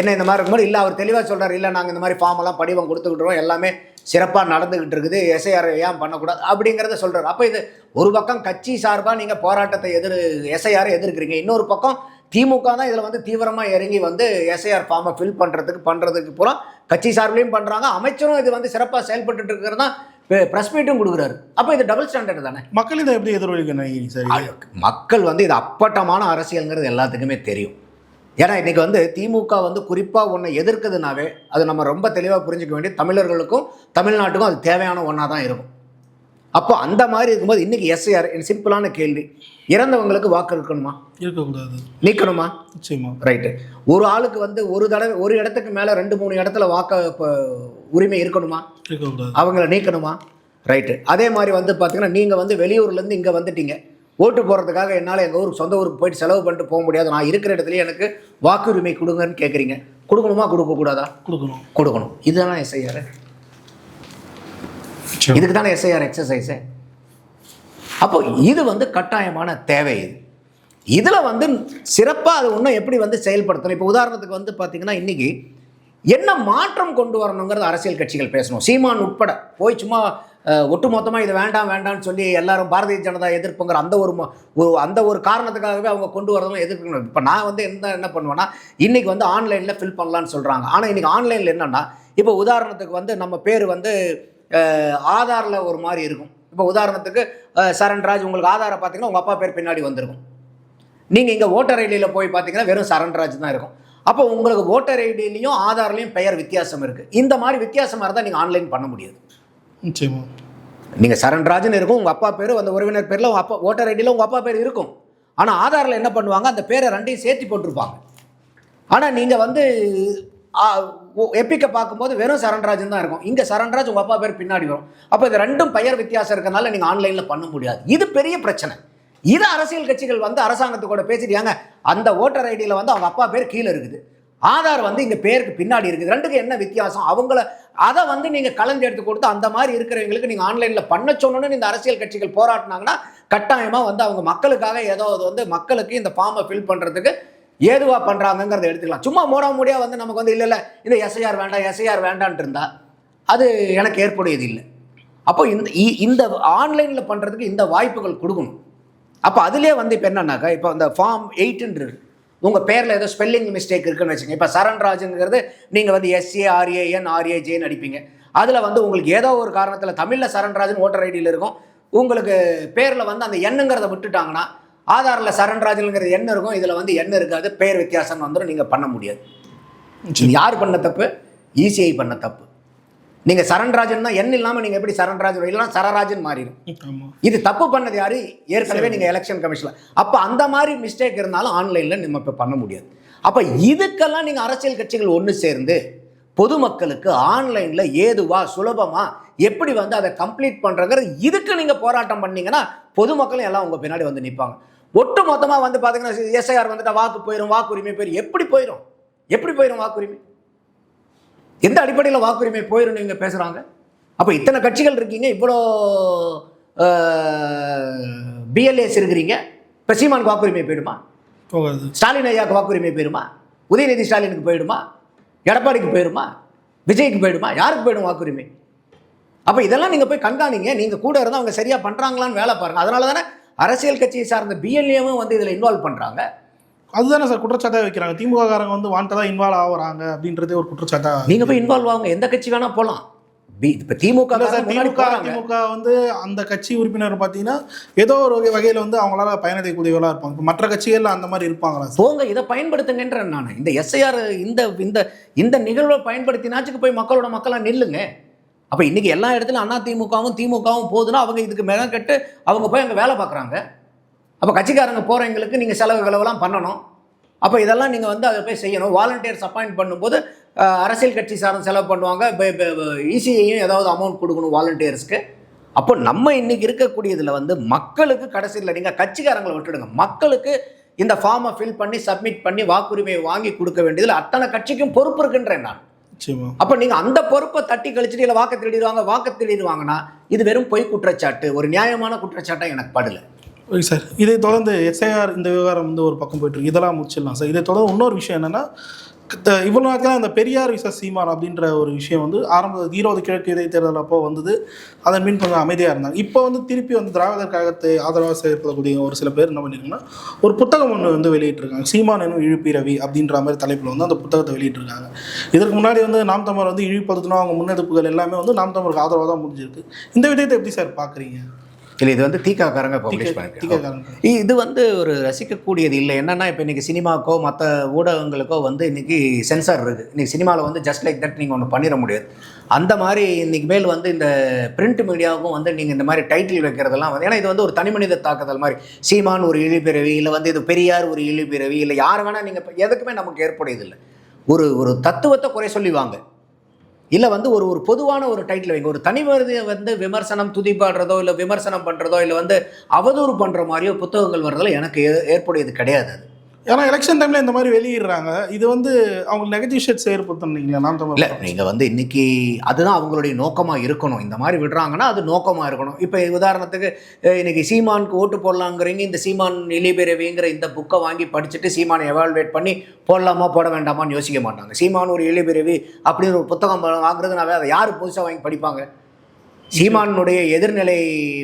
என்ன இந்த மாதிரி இருக்கும்போது? இல்லை அவர் தெளிவாக சொல்றாரு. இல்லை நாங்கள் இந்த மாதிரி ஃபார்ம் எல்லாம் படிவம் கொடுத்துக்கிட்டுறோம் எல்லாமே சிறப்பாக நடந்துக்கிட்டு இருக்குது. எஸ்ஐஆர் ஏன் பண்ணக்கூடாது? அப்படிங்கிறத சொல்றாரு. அப்போ இது ஒரு பக்கம் கட்சி சார்பாக நீங்கள் போராட்டத்தை எதிர் எஸ்ஐஆர் எதிர்க்கிறீங்க. இன்னொரு பக்கம் திமுக தான் இதில் வந்து தீவிரமாக இறங்கி வந்து எஸ்ஐஆர் ஃபார்மை ஃபில் பண்ணுறதுக்கு பண்ணுறதுக்கு பூரா கட்சி சார்பிலையும் பண்ணுறாங்க அமைச்சரும் இது வந்து சிறப்பாக செயல்பட்டு இருக்கிறது தான் ப்ரெஸ் மீட்டும் கொடுக்குறாரு. அப்போ இது டபுள் ஸ்டாண்டர்ட் தானே? மக்கள் இதை எப்படி இது? மக்கள் வந்து இது அப்பட்டமான அரசியல்ங்கிறது எல்லாத்துக்குமே தெரியும். ஏன்னா இன்னைக்கு வந்து திமுக வந்து குறிப்பாக ஒன்றை எதிர்க்குதுனாவே அது நம்ம ரொம்ப தெளிவாக புரிஞ்சுக்க வேண்டிய தமிழர்களுக்கும் தமிழ்நாட்டுக்கும் அது தேவையான ஒன்றா தான் இருக்கும். அப்போ அந்த மாதிரி இருக்கும்போது இன்னைக்கு எஸ்ஐஆர் சிம்பிளான கேள்வி இறந்தவங்களுக்கு வாக்கு இருக்கணுமா? இருக்கக்கூடாது. நீக்கணுமா? நிச்சயமா. ரைட்டு. ஒரு ஆளுக்கு வந்து ஒரு தடவை ஒரு இடத்துக்கு மேலே ரெண்டு மூணு இடத்துல வாக்க உரிமை இருக்கணுமா? இருக்கக்கூடாது. அவங்கள நீக்கணுமா? ரைட்டு. அதே மாதிரி வந்து பார்த்தீங்கன்னா நீங்கள் வந்து வெளியூர்லேருந்து இங்கே வந்துட்டீங்க. ஓட்டு போடுறதுக்காக என்னால் எங்கள் ஊருக்கு சொந்த ஊருக்கு போயிட்டு செலவு பண்ணிட்டு போக முடியாது. நான் இருக்கிற இடத்துலயே எனக்கு வாக்குரிமை கொடுங்கன்னு கேட்குறீங்க கொடுக்கணுமா கொடுக்கக்கூடாதா? கொடுக்கணும். கொடுக்கணும். இதுதானே எஸ்ஐஆர் இதுக்கு தானே எஸ்ஐஆர் எக்ஸசைஸு அப்போ இது வந்து கட்டாயமான தேவை இது. இதில் வந்து சிறப்பாக அது இன்னும் எப்படி வந்து செயல்படுத்தணும்? இப்போ உதாரணத்துக்கு வந்து பார்த்தீங்கன்னா இன்றைக்கி என்ன மாற்றம் கொண்டு வரணுங்கிறது அரசியல் கட்சிகள் பேசணும். சீமான் உட்பட போய் சும்மா ஒட்டுமொத்தமாக இது வேண்டாம் வேண்டாம்னு சொல்லி எல்லாரும் பாரதிய ஜனதா எதிர்ப்புங்கிற அந்த ஒரு அந்த ஒரு காரணத்துக்காகவே அவங்க கொண்டு வரதும் எதிர்க்கணும் இப்போ நான் வந்து என்ன என்ன பண்ணுவேன்னா இன்றைக்கி வந்து ஆன்லைனில் ஃபில் பண்ணலான்னு சொல்கிறாங்க ஆனால் இன்றைக்கி ஆன்லைனில் என்னென்னா இப்போ உதாரணத்துக்கு வந்து நம்ம பேர் வந்து ஆதாரில் ஒரு மாதிரி இருக்கும். இப்போ உதாரணத்துக்கு சரண்ராஜ் உங்களுக்கு ஆதாரை பார்த்தீங்கன்னா உங்கள் அப்பா பேர் பின்னாடி வந்திருக்கும். நீங்கள் இங்கே ஓட்டர் ஐடியில் போய் பார்த்தீங்கன்னா வெறும் சரண்ராஜ் தான் இருக்கும். அப்போ உங்களுக்கு ஓட்டர் ஐடியிலையும் ஆதார்லையும் பெயர் வித்தியாசம் இருக்குது இந்த மாதிரி வித்தியாசமாக இருந்தால் நீங்கள் ஆன்லைன் பண்ண முடியாது. நிச்சயமா. நீங்கள் சரண்ராஜன் இருக்கும் உங்கள் அப்பா பேர் அந்த உறவினர் பேரில் உங்கள் அப்பா ஓட்டர் ஐடியில் உங்கள் அப்பா பேர் இருக்கும். ஆனால் ஆதாரில் என்ன பண்ணுவாங்க அந்த பேரை ரெண்டையும் சேர்த்து போட்டிருப்பாங்க. ஆனால் நீங்கள் வந்து எப்பிக்கை பார்க்கும்போது வெறும் சரண்ராஜன் தான் இருக்கும். இங்கே சரண்ராஜ் உங்கள் அப்பா பேர் பின்னாடி வரும். அப்போ இது ரெண்டும் பெயர் வித்தியாசம் இருக்கிறதுனால நீங்கள் ஆன்லைனில் பண்ண முடியாது. இது பெரிய பிரச்சனை. இது அரசியல் கட்சிகள் வந்து அரசாங்கத்து கூட பேசிட்டாங்க அந்த ஓட்டர் ஐடியில் வந்து அவங்க அப்பா பேர் கீழே இருக்குது. ஆதார் வந்து இங்கே பேருக்கு பின்னாடி இருக்குது. ரெண்டுக்கு என்ன வித்தியாசம்? அவங்கள அதை வந்து நீங்கள் கலந்து எடுத்து கொடுத்து அந்த மாதிரி இருக்கிறவங்களுக்கு நீங்கள் ஆன்லைனில் பண்ண சொன்னோன்னு இந்த அரசியல் கட்சிகள் போராட்டினாங்கன்னா கட்டாயமாக வந்து அவங்க மக்களுக்காக ஏதோ அது வந்து மக்களுக்கு இந்த ஃபார்மை ஃபில் பண்ணுறதுக்கு ஏதுவாக பண்ணுறாங்கங்கிறத எடுத்துக்கலாம். சும்மா மூட மூடியாக வந்து நமக்கு வந்து இல்லை இல்லை இந்த எஸ்ஐஆர் வேண்டாம் எஸ்ஐஆர் வேண்டான்ட்டு இருந்தால் அது எனக்கு ஏற்புடையது இல்லை. அப்போ இந்த இந்த ஆன்லைனில் பண்ணுறதுக்கு இந்த வாய்ப்புகள் கொடுக்கணும். அப்போ அதுலேயே வந்து இப்போ என்னன்னாக்கா இப்போ அந்த ஃபார்ம் எயிட்டுன்றது உங்கள் பேரில் ஏதோ ஸ்பெல்லிங் மிஸ்டேக் இருக்குன்னு வச்சுங்க இப்போ சரண்ராஜுங்கிறது நீங்கள் வந்து எஸ்ஏ ஆர்ஏஎன் ஆர்ஏஜேன்னு அடிப்பீங்க. அதில் வந்து உங்களுக்கு ஏதோ ஒரு காரணத்தில் தமிழில் சரண்ராஜன் ஓட்டர் ஐடியில் இருக்கும். உங்களுக்கு பேரில் வந்து அந்த எண்ணுங்கிறத விட்டுட்டாங்கன்னா ஆதாரில் சரண்ராஜனுங்கிறது எண் இருக்கும். இதில் வந்து எண் இருக்காது. பேர் வித்தியாசம் வந்துடும் நீங்கள் பண்ண முடியாது. யார் பண்ண தப்பு? இசிஐ பண்ண தப்பு. நீங்கள் சரண்ராஜன் தான் எண் இல்லாமல் நீங்கள் எப்படி சரண்ராஜன் இல்லைன்னா சரராஜன் மாறிடும் இது தப்பு பண்ணது யாரு? ஏற்கனவே நீங்கள் எலெக்ஷன் கமிஷனில் அப்போ அந்த மாதிரி மிஸ்டேக் இருந்தாலும் ஆன்லைனில் நம்ம இப்போ பண்ண முடியாது. அப்போ இதுக்கெல்லாம் நீங்கள் அரசியல் கட்சிகள் ஒன்று சேர்ந்து பொதுமக்களுக்கு ஆன்லைனில் ஏதுவா சுலபமாக எப்படி வந்து அதை கம்ப்ளீட் பண்ணுறங்கிறது இதுக்கு நீங்கள் போராட்டம் பண்ணீங்கன்னா பொதுமக்களும் எல்லாம் உங்கள் பின்னாடி வந்து நிற்பாங்க ஒட்டு மொத்தமாக வந்து பார்த்தீங்கன்னா எஸ்ஐஆர் வந்துட்டா வாக்கு போயிடும் வாக்குரிமை போயிடும் எப்படி போயிடும் எப்படி போயிடும் வாக்குரிமை? எந்த அடிப்படையில் வாக்குரிமை போயிடும் நீங்கள் பேசுகிறாங்க அப்போ இத்தனை கட்சிகள் இருக்கீங்க இவ்வளோ பிஎல்ஏஸ் இருக்கிறீங்க இப்போ சீமானுக்கு வாக்குரிமை போயிடுமா? ஸ்டாலின் ஐயாவுக்கு வாக்குரிமை போயிடுமா உதயநிதி ஸ்டாலினுக்கு போயிடுமா? எடப்பாடிக்கு போயிடுமா விஜய்க்கு போயிடுமா? யாருக்கு போயிடும் வாக்குரிமை? அப்போ இதெல்லாம் நீங்கள் போய் கண்காணிங்க. நீங்கள் கூட இருந்தால் அவங்க சரியாக பண்ணுறாங்களான்னு வேலை பாருங்கள் அதனால தானே அரசியல் கட்சியை சார்ந்த பிஎல்ஏவும் வந்து இதில் இன்வால்வ் பண்ணுறாங்க அதுதானே சார் குற்றச்சாட்டாக வைக்கிறாங்க. திமுக காரங்க வந்து வாண்டதாக இன்வால்வ் ஆகுறாங்க அப்படின்றதே ஒரு குற்றச்சாட்டாக நீங்கள் போய் இன்வால்வ் ஆகுங்க. எந்த கட்சி வேணால் போகலாம் இப்போ திமுக திமுக. திமுக வந்து அந்த கட்சி உறுப்பினர் பார்த்தீங்கன்னா ஏதோ ஒரு வகை வகையில் வந்து அவங்களால பயனடைக்கூடியவர்களாக இருப்பாங்க. இப்போ மற்ற கட்சிகள்ல அந்த மாதிரி இருப்பாங்களா போங்க இதை பயன்படுத்துங்கன்றேன் நான். இந்த எஸ்ஐஆர் இந்த இந்த இந்த நிகழ்வை பயன்படுத்தினாச்சுக்கு போய் மக்களோட மக்களாக நில்லுங்க. அப்போ இன்னைக்கு எல்லா இடத்துலையும் அண்ணா திமுகவும் திமுகவும் போகுதுன்னா அவங்க இதுக்கு மெனக்கட்டு அவங்க போய் அங்கே வேலை பார்க்குறாங்க அப்போ கட்சிக்காரங்க போகிறவங்களுக்கு நீங்கள் செலவு விளவெல்லாம் பண்ணணும். அப்போ இதெல்லாம் நீங்கள் வந்து அதை போய் செய்யணும். வாலண்டியர்ஸ் அப்பாயிண்ட் பண்ணும்போது அரசியல் கட்சி சார்ந்த செலவு பண்ணுவாங்க. இசிஐயும் ஏதாவது அமௌண்ட் கொடுக்கணும் வாலண்டியர்ஸ்க்கு அப்போ நம்ம இன்னைக்கு இருக்கக்கூடியதில் வந்து மக்களுக்கு கடைசியில் நீங்கள் கட்சிக்காரங்களை விட்டுடுங்க. மக்களுக்கு இந்த ஃபார்மை ஃபில் பண்ணி சப்மிட் பண்ணி வாக்குரிமையை வாங்கி கொடுக்க வேண்டியதில் அத்தனை கட்சிக்கும் பொறுப்பு இருக்குன்றேன் நான். அப்போ நீங்கள் அந்த பொறுப்பை தட்டி கழிச்சிட்டு இல்லை வாக்கு திருடிடுவாங்க வாக்கு திருடிடுவாங்கன்னா இது வெறும் பொய் குற்றச்சாட்டு. ஒரு நியாயமான குற்றச்சாட்டாக எனக்கு படல. ஓகே சார் இதை தொடர்ந்து எஸ்ஐஆர் இந்த விவகாரம் வந்து ஒரு பக்கம் போயிட்டு இதெல்லாம் முடிச்சிடலாம் சார் இதை தொடர்ந்து இன்னொரு விஷயம் என்னன்னா இவ்வளோ நேரத்தில் அந்த பெரியார் விச சீமான் அப்படின்ற ஒரு விஷயம் வந்து ஆரம்ப ஈரோடு கிழக்கு இடைத்தேர்தல் அப்போ வந்தது. அதன் மீன் கொஞ்சம் அமைதியாக இருந்தாங்க. இப்போ வந்து திருப்பி வந்து திராவிடர் கழகத்தை ஆதரவாக செயற்படக்கூடிய ஒரு சில பேர் என்ன பண்ணிருக்காங்கன்னா ஒரு புத்தகம் ஒன்று வந்து வெளியிட்டிருக்காங்க. சீமான் எனும் இழுப்பி ரவி அப்படின்ற மாதிரி தலைப்பில் வந்து அந்த புத்தகத்தை வெளியிட்டிருக்காங்க. இதற்கு முன்னாடி வந்து நாம் தமிழர் வந்து இழிவுபடுத்தணும். அவங்க முன்னெடுப்புகள் எல்லாமே வந்து நாம் தமிழருக்கு ஆதரவாக தான் முடிஞ்சிருக்கு. இந்த விடயத்தை எப்படி சார் பார்க்குறீங்க இல்லை இது வந்து தீக்காக்காரங்க பப்ளிஷ் பண்ணிருக்காங்க. இது வந்து ஒரு ரசிக்கக்கூடியது இல்லை. என்னன்னா இப்போ இன்னைக்கு சினிமாக்கோ மற்ற ஊடகங்களுக்கோ வந்து இன்னைக்கு சென்சார் இருக்குது இன்னைக்கு சினிமாவில் வந்து ஜஸ்ட் லைக் தட் நீங்கள் ஒன்று பண்ணிட முடியாது. அந்த மாதிரி இன்னைக்கு மேல் வந்து இந்த பிரிண்ட் மீடியாவுக்கும் வந்து நீங்கள் இந்த மாதிரி டைட்டில் வைக்கிறதெல்லாம் வந்து ஏன்னா இது வந்து ஒரு தனிமனித தாக்குதல் மாதிரி. சீமான் ஒரு இழிபிறவி இல்லை வந்து இது பெரியார் ஒரு இழிபிறவி இல்லை யார் வேணால் நீங்கள் எதுக்குமே நமக்கு ஏற்புடையதில்லை. ஒரு ஒரு தத்துவத்தை குறை சொல்லி வாங்க இல்லை வந்து ஒரு ஒரு பொதுவான ஒரு டைட்டில் வைங்க. ஒரு தனி வந்து விமர்சனம் துதிப்பாடுறதோ இல்லை விமர்சனம் பண்ணுறதோ இல்லை வந்து அவதூறு பண்ணுற மாதிரியோ புத்தகங்கள் வர்றதில் எனக்கு ஏ- ஏற்புடையது கிடையாது அது. ஏன்னா எலெக்ஷன் டைம்ல இந்த மாதிரி வெளியிடுறாங்க. இது வந்து அவங்க நெகட்டிவ் ஷேட்ஸ் ஏற்படுத்தினீங்களா? நாம் தமிழ் இல்லை நீங்கள் வந்து இன்னைக்கு அதுதான் அவங்களுடைய நோக்கமாக இருக்கணும். இந்த மாதிரி விடுறாங்கன்னா அது நோக்கமாக இருக்கணும். இப்போ உதாரணத்துக்கு இன்னைக்கு சீமானுக்கு ஓட்டு போடலாங்கிறீங்க இந்த சீமான் இழிபிறவிங்கிற இந்த புக்கை வாங்கி படிச்சுட்டு சீமானை எவால்வேட் பண்ணி போடலாமா போட வேண்டாமான்னு யோசிக்க மாட்டாங்க. சீமான் ஒரு இழிபிறவி அப்படின்னு ஒரு புத்தகம் வாங்குறதுனாவே அதை யார் புதுசாக வாங்கி படிப்பாங்க? சீமானுடைய எதிர்நிலை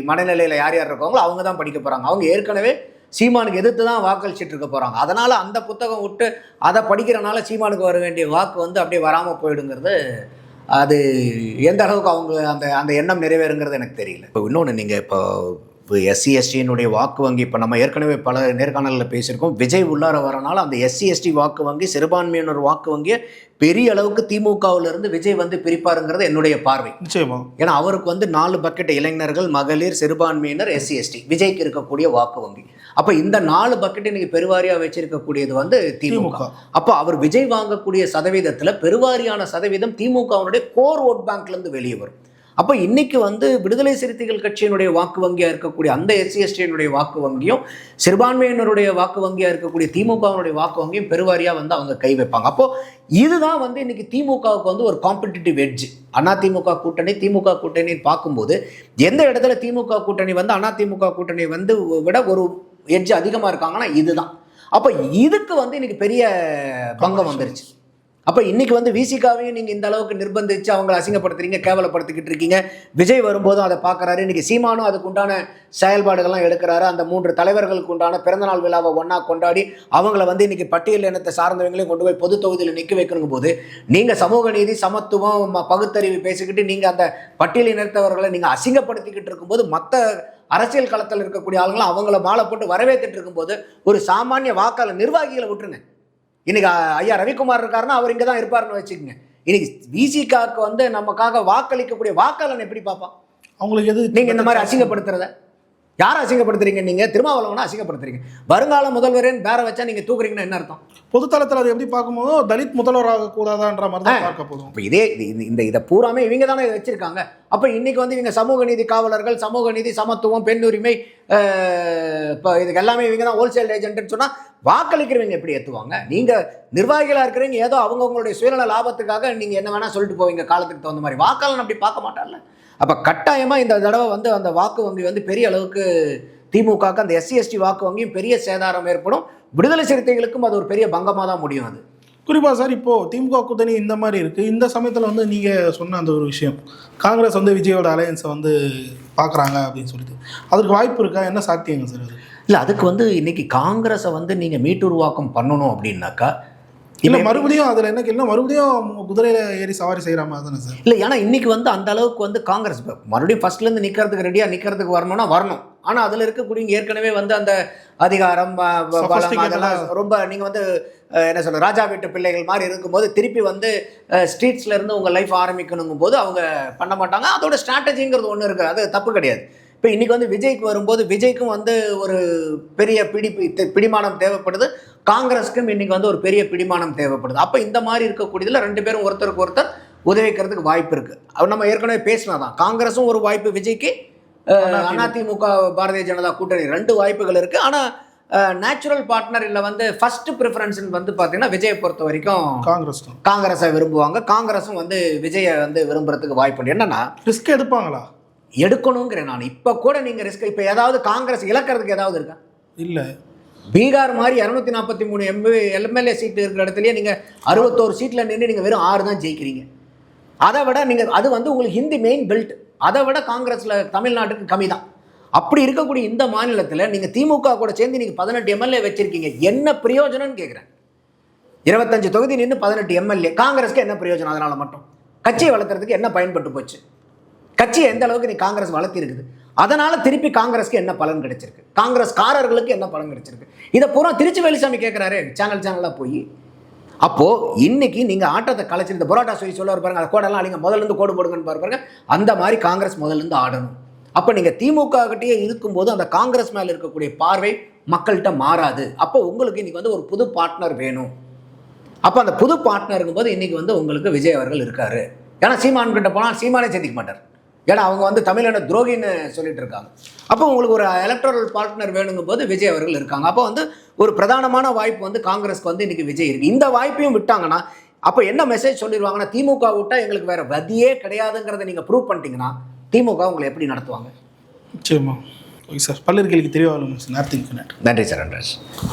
மனநிலையில் யார் யார் இருக்காங்களோ அவங்க தான் படிக்க போகிறாங்க அவங்க ஏற்கனவே சீமானுக்கு எதிர்த்து தான் வாக்களிச்சிட்டு இருக்க போகிறாங்க அதனால் அந்த புத்தகம் விட்டு அதை படிக்கிறனால சீமானுக்கு வர வேண்டிய வாக்கு வந்து அப்படியே வராமல் போயிடுங்கிறது அது எந்த அளவுக்கு அவங்க அந்த அந்த எண்ணம் நிறைவேறுங்கிறது எனக்கு தெரியல. இப்போ இன்னொன்று நீங்கள் இப்போ எஸ்சி எஸ்டியினுடைய வாக்கு வங்கி இப்போ நம்ம ஏற்கனவே பல நேர்காணலில் பேசியிருக்கோம். விஜய் உள்ளார வரனால அந்த எஸ்சி எஸ்டி வாக்கு வங்கி சிறுபான்மையினர் வாக்கு வங்கியை பெரிய அளவுக்கு திமுகவுல இருந்து விஜய் வந்து பிரிப்பாருங்கிறது என்னுடைய பார்வை. நிச்சயமா. ஏன்னா அவருக்கு வந்து நாலு பக்கெட் இளைஞர்கள் மகளிர் சிறுபான்மையினர் எஸ்சி எஸ்டி விஜய்க்கு இருக்கக்கூடிய வாக்கு வங்கி. அப்போ இந்த நாலு பக்கெட் இன்னைக்கு பெருவாரியாக வச்சிருக்கக்கூடிய வந்து திமுக. அப்போ அவர் விஜய் வாங்கக்கூடிய சதவீதத்தில் பெருவாரியான சதவீதம் திமுகவினுடைய கோர் ஓட் பேங்க்லேருந்து வெளியே வரும். அப்போ இன்னைக்கு வந்து விடுதலை சிறுத்தைகள் கட்சியினுடைய வாக்கு வங்கியாக இருக்கக்கூடிய அந்த எஸ்சி எஸ்டியினுடைய வாக்கு வங்கியும் சிறுபான்மையினருடைய வாக்கு வங்கியாக இருக்கக்கூடிய திமுகவினுடைய வாக்கு வங்கியும் பெருவாரியாக வந்து அவங்க கை வைப்பாங்க. அப்போ இதுதான் வந்து இன்னைக்கு திமுகவுக்கு வந்து ஒரு காம்படிட்டிவ் எட்ஜ் அண்ணா திமுக கூட்டணி திமுக கூட்டணின்னு பார்க்கும்போது எந்த இடத்துல திமுக கூட்டணி வந்து அண்ணா திமுக கூட்டணி வந்து விட ஒரு எட்ஜ் அதிகமாக இருக்காங்கன்னா இதுதான். அப்போ இதுக்கு வந்து இன்னைக்கு பெரிய பங்கம் வந்துருச்சு. அப்போ இன்னைக்கு வந்து விசிகாவையும் நீங்கள் இந்த அளவுக்கு நிர்பந்திச்சு அவங்களை அசிங்கப்படுத்துறீங்க கேவலப்படுத்திக்கிட்டு இருக்கீங்க விஜய் வரும்போதும் அதை பார்க்குறாரு. இன்னைக்கு சீமானும் அதுக்கு உண்டான செயல்பாடுகள்லாம் எடுக்கிறாரு. அந்த மூன்று தலைவர்களுக்கு உண்டான பிறந்தநாள் விழாவை ஒன்றா கொண்டாடி அவங்கள வந்து இன்னைக்கு பட்டியல் இனத்தை சார்ந்தவங்களையும் கொண்டு போய் பொது தொகுதியில் நிற்க வைக்கணும் போது நீங்கள் சமூக நீதி சமத்துவம் பகுத்தறிவு பேசிக்கிட்டு நீங்கள் அந்த பட்டியல் இனத்தவர்களை நீங்கள் அசிங்கப்படுத்திக்கிட்டு இருக்கும்போது மற்ற அரசியல் களத்தில் இருக்கக்கூடிய ஆளுங்களும் அவங்கள மாலை போட்டு வரவேற்றுட்டு இருக்கும்போது ஒரு சாமானிய வாக்காளர் நிர்வாகிகளை விட்டுருங்க. இன்னைக்கு ஐயா ரவிக்குமார் இருக்காருன்னா அவர் இங்கே தான் இருப்பாருன்னு வச்சுக்கோங்க. இன்னைக்கு விசிகாக்கு வந்து நமக்காக வாக்களிக்கக்கூடிய வாக்காளன் எப்படி பார்ப்பான்? அவங்களுக்கு எது நீங்க இந்த மாதிரி அசிங்கப்படுத்துறத? யாரை அசிங்கப்படுத்துறீங்க நீங்க? திருமாவளவனை அசிங்கப்படுத்துறீங்க. வருங்கால முதல்வரேன்னு பேர வச்சா நீங்க தூக்குறீங்கன்னா என்ன அர்த்தம்? பொதுத்தளத்தில் அதை எப்படி பார்க்கும்போது தலித் முதல்வராக கூடாதான்ற மாதிரி தான் பார்க்க போதும். இப்போ இதே இது- இந்த இதை பூராமே இவங்க தானே இதை வச்சிருக்காங்க. அப்போ இன்னைக்கு வந்து இவங்க சமூக நீதி காவலர்கள் சமூக நீதி சமத்துவம் பெண் உரிமை இப்போ இதுக்கு எல்லாமே இவங்க தான் ஹோல்சேல் ஏஜென்ட்னு சொன்னால் வாக்களிக்கிறவங்க எப்படி ஏற்றுவாங்க நீங்கள் நிர்வாகிகளாக இருக்கிறீங்க ஏதோ அவங்கவுங்களுடைய சுயநல லாபத்துக்காக நீங்கள் என்ன வேணால் சொல்லிட்டு போவீங்க காலத்துக்கு தகுந்த மாதிரி. வாக்காளன் அப்படி பார்க்க மாட்டார்ல அப்போ கட்டாயமாக இந்த தடவை வந்து அந்த வாக்கு வங்கி வந்து பெரிய அளவுக்கு திமுகக்கு அந்த எஸ்சி எஸ்டி வாக்கு வங்கியும் பெரிய சேதாரம் ஏற்படும். விடுதலை சிறுத்தைகளுக்கும் அது ஒரு பெரிய பங்கமாக தான் முடியும் அது. குறிப்பா சார் இப்போ திமுக கூட்டணி இந்த மாதிரி இருக்கு. இந்த சமயத்துல வந்து நீங்க சொன்ன அந்த ஒரு விஷயம். காங்கிரஸ் வந்து விஜயோட அலையன்ஸை வந்து பார்க்கறாங்க அப்படின்னு சொல்லிட்டு. அதற்கு வாய்ப்பு இருக்கா? என்ன சாத்தியங்க சார் அது? இல்லை அதுக்கு வந்து இன்னைக்கு காங்கிரஸை வந்து நீங்கள் மீட்டுருவாக்கம் பண்ணணும் அப்படின்னாக்கா இல்ல மறுபடியும் அதுல என்ன கேள்வி? மறுபடியும் குதிரையில ஏறி சவாரி செய்யற மாதிரி தானே சார்? இல்லை ஏன்னா இன்னைக்கு வந்து அந்த அளவுக்கு வந்து காங்கிரஸ் மறுபடியும் ஃபர்ஸ்ட்லேருந்து நிற்கிறதுக்கு ரெடியாக நிற்கிறதுக்கு வரணும்னா வரணும். ஆனால் அதில் இருக்கக்கூடிய ஏற்கனவே வந்து அந்த அதிகாரம். அதெல்லாம் ரொம்ப நீங்கள் வந்து என்ன சொல்ற ராஜா வீட்டு பிள்ளைகள் மாதிரி இருக்கும்போது திருப்பி வந்து ஸ்ட்ரீட்ஸ்ல இருந்து உங்கள் லைஃப் ஆரம்பிக்கணுங்கும் போது அவங்க பண்ண மாட்டாங்க. அதோட ஸ்ட்ராட்டஜிங்கிறது ஒன்று இருக்குது அது தப்பு கிடையாது. இப்போ இன்னைக்கு வந்து விஜய்க்கு வரும்போது விஜய்க்கும் வந்து ஒரு பெரிய பிடி பிடிமானம் தேவைப்படுது. காங்கிரஸுக்கும் இன்னைக்கு வந்து ஒரு பெரிய பிடிமானம் தேவைப்படுது. அப்போ இந்த மாதிரி இருக்கக்கூடியதில் ரெண்டு பேரும் ஒருத்தருக்கு ஒருத்தர் உதவிக்கிறதுக்கு வாய்ப்பு இருக்கு. அவர் நம்ம ஏற்கனவே பேசினாதான். காங்கிரஸும் ஒரு வாய்ப்பு விஜய்க்கு அதிமுக. பாரதிய ஜனதா கூட்டணி ரெண்டு வாய்ப்புகள் இருக்கு. ஆனா நேச்சுரல் பார்ட்னர் இல்லை வந்து ஃபர்ஸ்ட் ப்ரிஃபரன்ஸ் வந்து பார்த்தீங்கன்னா விஜயை பொறுத்த வரைக்கும் காங்கிரஸ் தான். காங்கிரஸை விரும்புவாங்க. காங்கிரஸும் வந்து விஜயை வந்து விரும்புறதுக்கு வாய்ப்பு என்னன்னா ரிஸ்க் எடுப்பாங்களா? எடுக்கணுங்கிறேன் நான் இப்போ கூட நீங்கள் ரிஸ்க் இப்போ ஏதாவது காங்கிரஸ் இழக்கிறதுக்கு ஏதாவது இருக்கா? இல்ல. பீகார் மாதிரி இரநூத்தி நாற்பத்தி மூணு எம்பி எம்எல்ஏ சீட்டு இருக்கிற இடத்துலயே நீங்கள் அறுபத்தோரு சீட்டில் நின்று நீங்கள் வெறும் ஆறு தான் ஜெயிக்கிறீங்க. அதை விட நீங்கள் அது வந்து உங்களுக்கு ஹிந்தி மெயின் பெல்ட் அதை விட காங்கிரஸில் தமிழ்நாட்டுக்கு கம்மி தான். அப்படி இருக்கக்கூடிய இந்த மாநிலத்தில் நீங்கள் திமுக கூட சேர்ந்து நீங்கள் பதினெட்டு எம்எல்ஏ வச்சிருக்கீங்க. என்ன பிரயோஜனம்னு கேட்குறேன் இருபத்தஞ்சு தொகுதி நின்று பதினெட்டு எம்எல்ஏ காங்கிரஸ்க்கு என்ன பிரயோஜனம்? அதனால் மட்டும். கட்சியை வளர்த்துறதுக்கு என்ன பயன்பட்டு போச்சு? கட்சியை எந்த அளவுக்கு நீ காங்கிரஸ் வளர்த்தி இருக்குது அதனால திருப்பி காங்கிரஸ்க்கு என்ன பலன் கிடைச்சிருக்கு? காங்கிரஸ்காரர்களுக்கு என்ன பலன் கிடைச்சிருக்கு? இதை பூரா திருச்சி வேலுசாமி கேட்குறாரு சேனல் சேனலாக போய். அப்போ இன்னைக்கு நீங்க ஆட்டத்தை கலைச்சி இந்த பரோட்டா சொல்லி சொல்ல பாருங்க அந்த கோடெல்லாம் அழிங்க முதல்ல இருந்து கோடு போடுங்கன்னு பாருங்க அந்த மாதிரி காங்கிரஸ் முதல்ல இருந்து ஆடணும். அப்போ நீங்க திமுக கிட்டயே இருக்கும்போது அந்த காங்கிரஸ் மேல இருக்கக்கூடிய பார்வை மக்கள்கிட்ட மாறாது. அப்போ உங்களுக்கு இன்னைக்கு வந்து ஒரு புது பார்ட்னர் வேணும். அப்போ அந்த புது பார்ட்னருங்கும் போது இன்னைக்கு வந்து உங்களுக்கு விஜய் அவர்கள் இருக்காரு. ஏன்னா சீமான் கிட்ட போனால் சீமானே சேர்த்திக்க மாட்டார். ஏன்னா அவங்க வந்து தமிழன துரோகின்னு சொல்லிட்டு இருக்காங்க அப்போ உங்களுக்கு ஒரு எலக்ட்ரல் பார்ட்னர் வேணுங்கும் போது விஜய் அவர்கள் இருக்காங்க. அப்போ வந்து ஒரு பிரதானமான வாய்ப்பு வந்து காங்கிரஸ்க்கு வந்து இன்னைக்கு விஜய் இருக்கு. இந்த வாய்ப்பையும் விட்டாங்கன்னா அப்போ என்ன மெசேஜ் சொல்லிடுவாங்கன்னா திமுக விட்டா எங்களுக்கு வேற வதியே கிடையாதுங்கிறத நீங்க ப்ரூவ் பண்ணிட்டீங்கன்னா திமுக உங்களை எப்படி நடத்துவாங்க? நிச்சயமா. Okay sir. பல்லர் கேள்விக்கு நன்றி. நன்றி சார். நன்றி